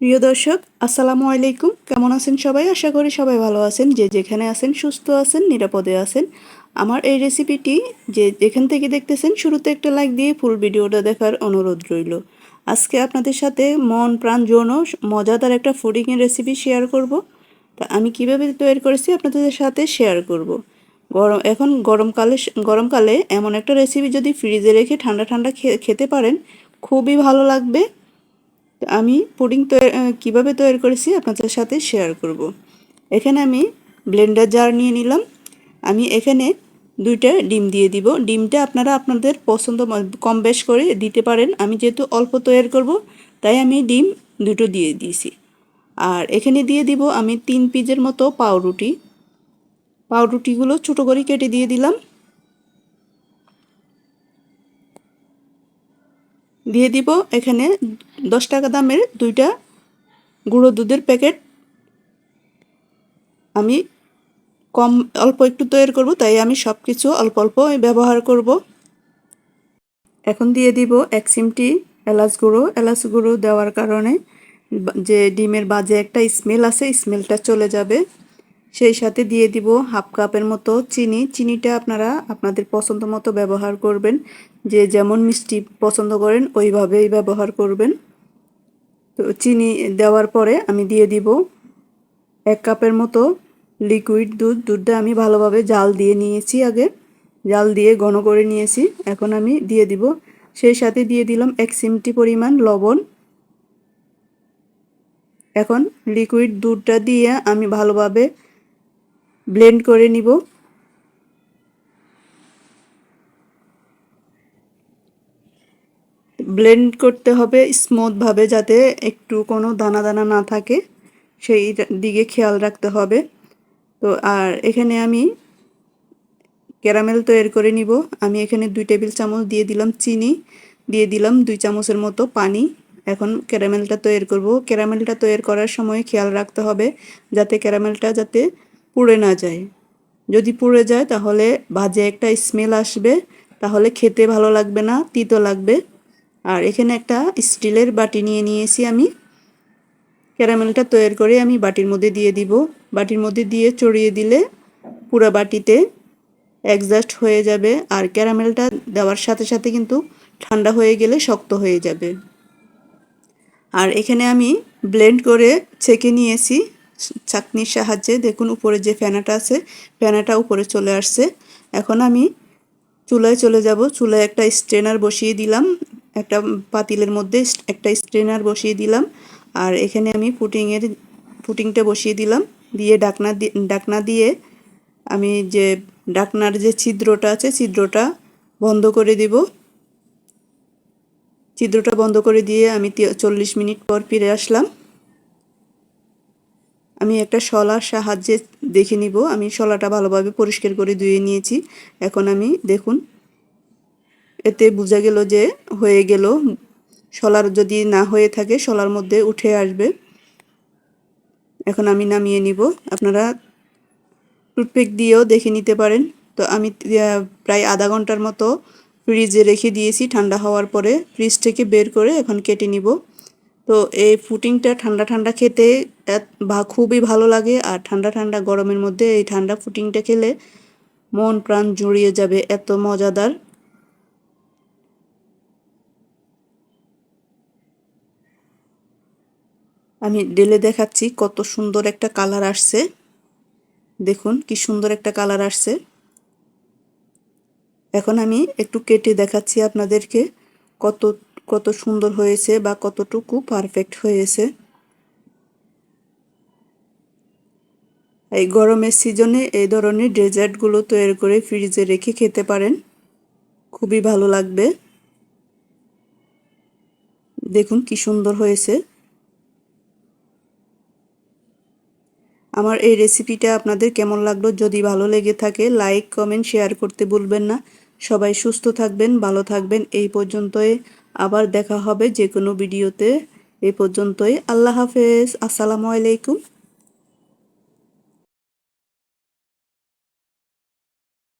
প্রিয় দর্শক, আসসালামু আলাইকুম। কেমন আছেন সবাই? আশা করি সবাই ভালো আছেন। যে যেখানে আছেন, সুস্থ আছেন, নিরাপদে আছেন। আমার এই রেসিপিটি যে যেখান থেকে দেখতেছেন, শুরুতে একটা লাইক দিয়ে ফুল ভিডিওটা দেখার অনুরোধ রইল। আজকে আপনাদের সাথে মন, প্রাণ, যৌন মজাদার একটা ফুডিংয়ের রেসিপি শেয়ার করব। তা আমি কীভাবে তৈরি করেছি আপনাদের সাথে শেয়ার করব। গরম, এখন গরমকালে গরমকালে এমন একটা রেসিপি যদি ফ্রিজে রেখে ঠান্ডা ঠান্ডা খেতে পারেন, খুবই ভালো লাগবে। আমি পুডিং কীভাবে তৈরি করেছি আপনাদের সাথে শেয়ার করব। এখানে আমি ব্লেন্ডার জার নিয়ে নিলাম। আমি এখানে দুইটা ডিম দিয়ে দিব। ডিমটা আপনারা আপনাদের পছন্দ কম বেশ করে দিতে পারেন। আমি যেহেতু অল্প তৈরি করব, তাই আমি ডিম দুটো দিয়ে দিয়েছি। আর এখানে দিয়ে দিব আমি তিন পিজের মতো পাউরুটি। পাউরুটিগুলো ছোটো করে কেটে দিয়ে দিলাম। দিয়ে দিব এখানে দশ টাকা দামের দুইটা গুঁড়ো দুধের প্যাকেট। আমি কম, অল্প একটু তৈরি করব, তাই আমি সব কিছু অল্প অল্প ব্যবহার করব। এখন দিয়ে দিব এক সিমটি এলাচ গুঁড়ো। এলাচ গুঁড়ো দেওয়ার কারণে যে ডিমের বাজে একটা স্মেল আছে, স্মেলটা চলে যাবে। সেই সাথে দিয়ে দিব হাফ কাপের মতো চিনি। চিনিটা আপনারা আপনাদের পছন্দ মতো ব্যবহার করবেন। যে যেমন মিষ্টি পছন্দ করেন, ওইভাবেই ব্যবহার করবেন। তো চিনি দেওয়ার পরে আমি দিয়ে দিব এক কাপের মতো লিকুইড দুধ। দুধটা আমি ভালোভাবে জাল দিয়ে নিয়েছি আগে। জাল দিয়ে ঘন করে নিয়েছি। এখন আমি দিয়ে দিব। সেই সাথে দিয়ে দিলাম এক সিমটি পরিমাণ লবণ। এখন লিকুইড দুধটা দিয়ে আমি ভালোভাবে ব্লেন্ড করে নিব। ব্লেন্ড করতে হবে স্মুথভাবে যাতে একটু কোনো দানা দানা না থাকে, সেই দিকে খেয়াল রাখতে হবে। তো আর এখানে আমি ক্যারামেল তৈরি করে নিব। আমি এখানে দুই টেবিল চামচ দিয়ে দিলাম চিনি, দিয়ে দিলাম দুই চামচের মতো পানি। এখন ক্যারামেলটা তৈরি করব। ক্যারামেলটা তৈরি করার সময় খেয়াল রাখতে হবে যাতে ক্যারামেলটা যাতে পুড়ে না যায়। যদি পুড়ে যায়, তাহলে বাজে একটা স্মেল আসবে, তাহলে খেতে ভালো লাগবে না, তিতো লাগবে। আর এখানে একটা স্টিলের বাটি নিয়ে নিয়েছি আমি। ক্যারামেলটা তৈরি করে আমি বাটির মধ্যে দিয়ে দিব। বাটির মধ্যে দিয়ে চড়িয়ে দিলে পুরো বাটিতে অ্যাডজাস্ট হয়ে যাবে আর ক্যারামেলটা দেওয়ার সাথে সাথে কিন্তু ঠান্ডা হয়ে গেলে শক্ত হয়ে যাবে। আর এখানে আমি ব্লেন্ড করে ছেঁকে নিয়েছি। চাকনির সাহায্যে দেখুন উপরে যে ফ্যানাটা আছে ফ্যানাটা উপরে চলে আসছে। এখন আমি চুলায় চলে যাব। চুলায় একটা স্ট্রেনার বসিয়ে দিলাম। একটা পাতিলের মধ্যে একটা স্ট্রেনার বসিয়ে দিলাম। আর এখানে আমি পুটিংয়ের, পুটিংটা বসিয়ে দিলাম। দিয়ে ডাকনা দিয়ে ডাকনা দিয়ে আমি যে ডাকনার যে ছিদ্রটা আছে, ছিদ্রটা বন্ধ করে দিব। ছিদ্রটা বন্ধ করে দিয়ে আমি চল্লিশ মিনিট পর ফিরে আসলাম। আমি একটা শলার সাহায্যে দেখে নিব। আমি শলাটা ভালোভাবে পরিষ্কার করে ধুয়ে নিয়েছি। এখন আমি দেখুন, এতে বোঝা গেল যে হয়ে গেল। শলার যদি না হয়ে থাকে, শলার মধ্যে উঠে আসবে। এখন আমি নামিয়ে নিব। আপনারা টুথপিক দিয়েও দেখে নিতে পারেন। তো আমি প্রায় আধা ঘণ্টার মতো ফ্রিজে রেখে দিয়েছি। ঠান্ডা হওয়ার পরে ফ্রিজ থেকে বের করে এখন কেটে নিব। তো এই ফুটিংটা ঠান্ডা ঠান্ডা খেতে বা খুবই ভালো লাগে। আর ঠান্ডা ঠান্ডা গরমের মধ্যে এই ঠান্ডা ফুটিংটা খেলে মন প্রাণ জুড়িয়ে যাবে, এত মজাদার। আমি ডেলে দেখাচ্ছি কত সুন্দর একটা কালার আসছে। দেখুন কি সুন্দর একটা কালার আসছে। এখন আমি একটু কেটে দেখাচ্ছি আপনাদেরকে কত কত সুন্দর হয়েছে বা কতটুকু পারফেক্ট হয়েছে। এই গরমের সিজনে এই ধরনের ডেজার্টগুলো তৈরি করে ফ্রিজে রেখে খেতে পারেন। খুবই ভালো লাগবে। দেখুন কি সুন্দর হয়েছে। আমার এই রেসিপিটা আপনাদের কেমন লাগল? যদি ভালো লেগে থাকে লাইক কমেন্ট শেয়ার করতে ভুলবেন না। সবাই সুস্থ থাকবেন, ভালো থাকবেন। এই পর্যন্তই। আবার দেখা হবে যে কোনো ভিডিওতে। এ পর্যন্তই। আল্লাহ হাফেজ। আসসালামু আলাইকুম।